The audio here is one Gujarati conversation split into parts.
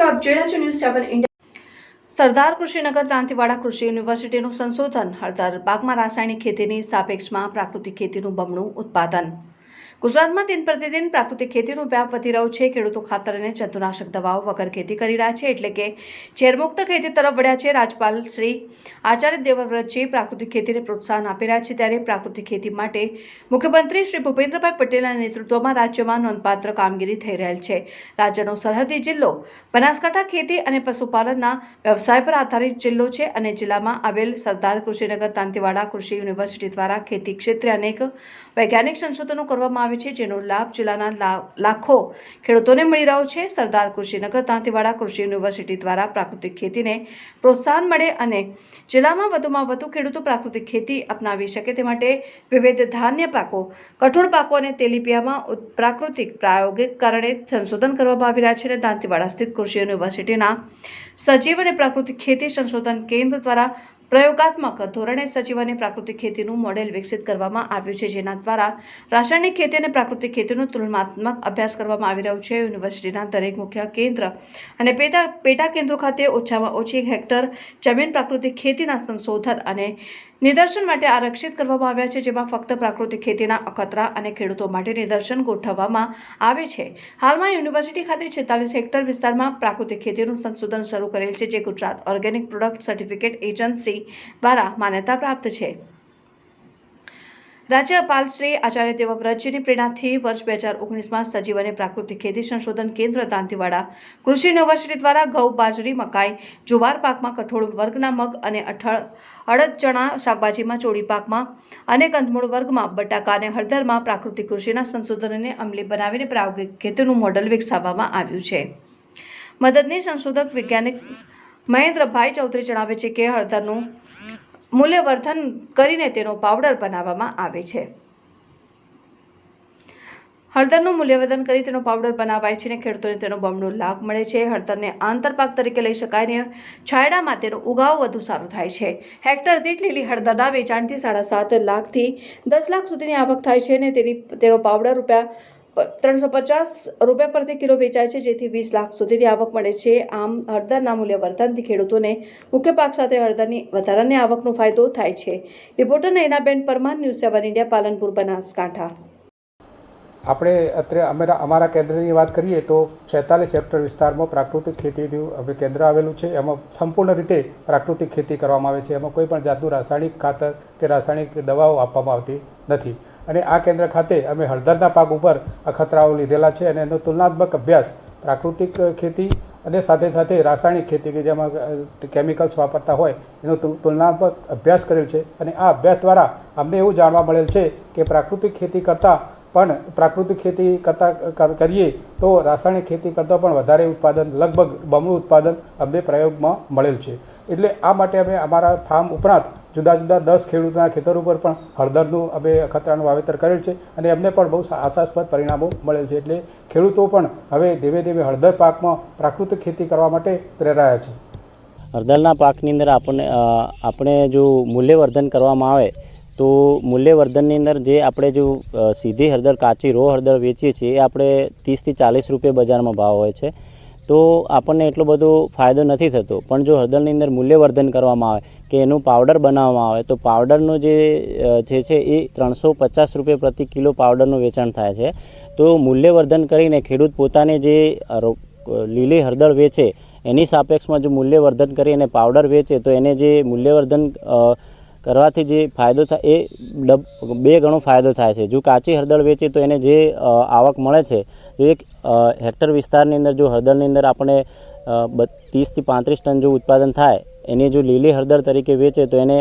મિત્રો આપ જોઈ રહ્યા છો news seven India. Sardar Krushinagar Dantiwada Krishi યુનિવર્સિટીનું સંશોધન, હળદર પાકમાં રાસાયણિક ખેતીની સાપેક્ષમાં પ્રાકૃતિક ખેતીનું બમણું ઉત્પાદન. ગુજરાતમાં દિન પ્રતિદિન પ્રાકૃતિક ખેતીનો વ્યાપ વધી રહ્યો છે. ખેડૂતો ખાતર અને જંતુનાશક દવાઓ વગર ખેતી કરી રહ્યા છે એટલે કે ઝેરમુક્ત ખેતી તરફ વળ્યા છે. રાજપાલ શ્રી આચાર્ય દેવવ્રતજી પ્રાકૃતિક ખેતીને પ્રોત્સાહન આપી રહ્યા છે. ત્યારે પ્રાકૃતિક ખેતી માટે મુખ્યમંત્રી શ્રી ભૂપેન્દ્રભાઈ પટેલના નેતૃત્વમાં રાજ્યમાં નોંધપાત્ર કામગીરી થઈ રહેલ છે. રાજ્યનો સરહદી જિલ્લો બનાસકાંઠા ખેતી અને પશુપાલનના વ્યવસાય પર આધારિત જિલ્લો છે અને જિલ્લામાં આવેલ સરદાર કૃષિનગર દાંતીવાડા કૃષિ યુનિવર્સિટી દ્વારા ખેતી ક્ષેત્રે અનેક વૈજ્ઞાનિક સંશોધનો કરવામાં આવે છે, જેનો લાભ જિલ્લાના લાખો ખેડૂતોને મળી રહ્યો છે. સરદાર કૃષિનગર દાંતીવાડા કૃષિ યુનિવર્સિટી દ્વારા પ્રાકૃતિક ખેતીને પ્રોત્સાહન મળે અને જિલ્લામાં વધુમાં વધુ ખેડૂતો પ્રાકૃતિક ખેતી અપનાવી શકે તે માટે વિવિધ ધાન્ય પાકો, કઠોળ પાકો અને તેલીપિયામાં પ્રાકૃતિક પ્રાયોગિક કારણે સંશોધન કરવામાં આવી રહ્યા છે અને દાંતીવાડા સ્થિત કૃષિ યુનિવર્સિટીના સજીવ અને પ્રાકૃતિક ખેતી સંશોધન કેન્દ્ર દ્વારા પ્રયોગાત્મક ધોરણે સજીવ અને પ્રાકૃતિક ખેતીનું મોડેલ વિકસિત કરવામાં આવ્યું છે, જેના દ્વારા રાસાયણિક ખેતી અને પ્રાકૃતિક ખેતીનો તુલનાત્મક અભ્યાસ કરવામાં આવી રહ્યો છે. યુનિવર્સિટીના દરેક મુખ્ય કેન્દ્ર અને પેટા પેટા કેન્દ્રો ખાતે ઓછામાં ઓછી હેક્ટર જમીન પ્રાકૃતિક ખેતીના સંશોધન અને નિદર્શન માટે આરક્ષિત કરવામાં આવ્યા છે, જેમાં ફક્ત પ્રાકૃતિક ખેતીના અખતરા અને ખેડૂતો માટે નિદર્શન ગોઠવવામાં આવે છે. હાલમાં યુનિવર્સિટી ખાતે છેતાલીસ હેક્ટર વિસ્તારમાં પ્રાકૃતિક ખેતીનું સંશોધન શરૂ કરેલ છે, જે Gujarat organic product certificate agency દ્વારા માન્યતા પ્રાપ્ત છે. રાજ્યપાલ શ્રી આચાર્ય દેવવ્રતજીની પ્રેરણાથી વર્ષ બે હજાર ઓગણીસમાં સજીવ અને પ્રાકૃતિક ખેતી સંશોધન કેન્દ્ર દાંતીવાડા કૃષિ યુનિવર્સિટી દ્વારા ઘઉં, બાજરી, મકાઈ, જુવાર પાકમાં કઠોળ વર્ગના મગ અને અઠળ, અડદ, ચણા શાકભાજીમાં ચોળી પાકમાં અને કંદમૂળ વર્ગમાં બટાકા અને હળદરમાં પ્રાકૃતિક કૃષિના સંશોધનને અમલી બનાવીને પ્રાયોગિક ખેતીનું મોડલ વિકસાવવામાં આવ્યું છે. મદદની સંશોધક વૈજ્ઞાનિક મહેન્દ્રભાઈ ચૌધરી જણાવે છે કે હળદરનું મૂલ્યવર્ધન કરીને તેનો પાવડર બનાવવામાં આવે છે. હળદરનું મૂલ્યવર્ધન કરી તેનો પાવડર બનાવાય છે અને ખેડૂતોને તેનો બમણો લાભ મળે છે. હળદરને આંતરપાક તરીકે લઈ શકાય ને છાયડામાં તેનો ઉગાવ વધુ સારો થાય છે. હેક્ટર દીઠ લીલી હળદરના વેચાણથી સાડા સાત લાખથી દસ લાખ સુધીની આવક થાય છે અને તેની, તેનો પાવડર રૂપિયા ત્રણસો પચાસ રૂપિયા પ્રતિ કિલો વેચાય છે, જેથી વીસ લાખ સુધીની આવક મળે છે. આમ, હળદરના મૂલ્યવર્ધનથી ખેડૂતોને મુખ્ય પાક સાથે હળદરની વધારાની આવકનો ફાયદો થાય છે. Reporter Nayanaben Parmar, news seven India, Palanpur, Banaskantha. આપણે અત્યારે અમારા અમારા કેન્દ્રની વાત કરીએ તો છેતાલીસ હેક્ટર વિસ્તારમાં પ્રાકૃતિક ખેતીનું હવે કેન્દ્ર આવેલું છે. એમાં સંપૂર્ણ રીતે પ્રાકૃતિક ખેતી કરવામાં આવે છે. એમાં કોઈ પણ જાતનું રાસાયણિક ખાતર કે રાસાયણિક દવાઓ આપવામાં આવતી નથી. અને આ કેન્દ્ર ખાતે અમે હળદરના પાક ઉપર અખતરાઓ લીધેલા છે અને એનો તુલનાત્મક અભ્યાસ પ્રાકૃતિક ખેતી અને સાથે સાથે રાસાયણિક ખેતી કે જેમાં કેમિકલ્સ વાપરતા હોય, એનો તુલનાત્મક અભ્યાસ કરેલ છે. અને આ અભ્યાસ દ્વારા અમને એવું જાણવા મળેલ છે કે પ્રાકૃતિક ખેતી કરતાં પણ, પ્રાકૃતિક ખેતી કરતાં કરીએ તો રાસાયણિક ખેતી કરતાં પણ વધારે ઉત્પાદન, લગભગ બમણું ઉત્પાદન અમને પ્રયોગમાં મળેલ છે. એટલે આ માટે અમે અમારા ફાર્મ ઉપરાંત જુદા જુદા દસ ખેડૂતોના ખેતર ઉપર પણ હળદરનું અમે ખતરાનું વાવેતર કરેલ છે અને એમને પણ બહુ આશાસ્પદ પરિણામો મળેલ છે એટલે ખેડૂતો પણ હવે ધીમે ધીમે હળદર પાકમાં પ્રાકૃતિક ખેતી કરવા માટે પ્રેરાયા છે. હળદરના પાકની અંદર આપણને આપણે જો મૂલ્યવર્ધન કરવામાં આવે તો મૂલ્યવર્ધનની અંદર જે આપણે જો સીધી હળદર, કાચી રો હળદર વેચીએ છીએ, એ આપણે ત્રીસથી ચાલીસ રૂપિયા બજારમાં ભાવ હોય છે. તો આપણને એટલો બધો ફાયદો નથી થતો. પણ જો હળદરની અંદર મૂલ્યવર્ધન કરવામાં આવે કે એનું પાવડર બનાવવામાં આવે, તો પાવડરનો જે જે છે એ ત્રણસો પચાસ રૂપિયા પ્રતિ કિલો પાવડરનું વેચાણ થાય છે. તો મૂલ્યવર્ધન કરીને ખેડૂત પોતાને જે લીલી હળદર વેચે, એની સાપેક્ષમાં જો મૂલ્યવર્ધન કરી અને પાવડર વેચે, તો એને જે મૂલ્યવર્ધન કરવાથી જે ફાયદો થાય, એ બે ગણો ફાયદો થાય છે. જો કાચી હળદર વેચે તો એને જે આવક મળે છે, જો એક હેક્ટર વિસ્તારની અંદર જો હળદરની અંદર આપણે ત્રીસથી પાંત્રીસ ટન જો ઉત્પાદન થાય, એની જો લીલી હળદર તરીકે વેચે તો એને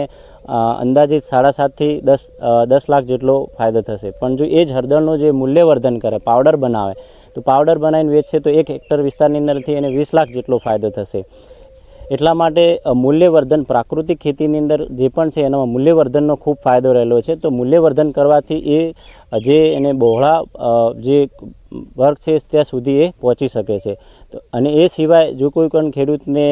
અંદાજિત સાડા સાતથી દસ દસ લાખ જેટલો ફાયદો થશે. પણ જો એ જ હળદરનું જે મૂલ્યવર્ધન કરે, પાવડર બનાવે, તો પાવડર બનાવીને વેચશે તો એક હેક્ટર વિસ્તારની અંદરથી એને વીસ લાખ જેટલો ફાયદો થશે. એટલા માટે મૂલ્યવર્ધન પ્રાકૃતિક ખેતીની અંદર જે પણ છે એનામાં મૂલ્યવર્ધનનો ખૂબ ફાયદો રહેલો છે. તો મૂલ્યવર્ધન કરવાથી એ જે એને બહોળા જે વર્ગ છે ત્યાં સુધી એ પહોંચી શકે છે. તો, અને એ સિવાય જો કોઈ પણ ખેડૂતને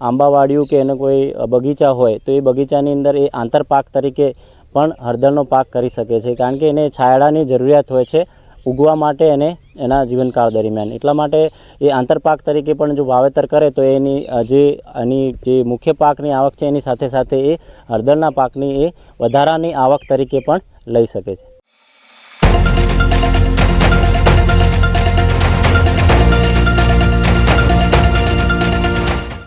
આંબાવાડિયું કે એને કોઈ બગીચા હોય, તો એ બગીચાની અંદર એ આંતરપાક તરીકે પણ હળદરનો પાક કરી શકે છે. કારણ કે એને છાયડાની જરૂરિયાત હોય છે. ઉગવા માટે અને એના જીવનકાળ દરમિયાન. એટલા માટે એ આંતરપાક તરીકે પણ જો વાવેતર કરે તો એની જે એની જે મુખ્ય પાકની આવક છે એની સાથે સાથે એ હળદરના પાકની એ વધારાની આવક તરીકે પણ લઈ શકે છે.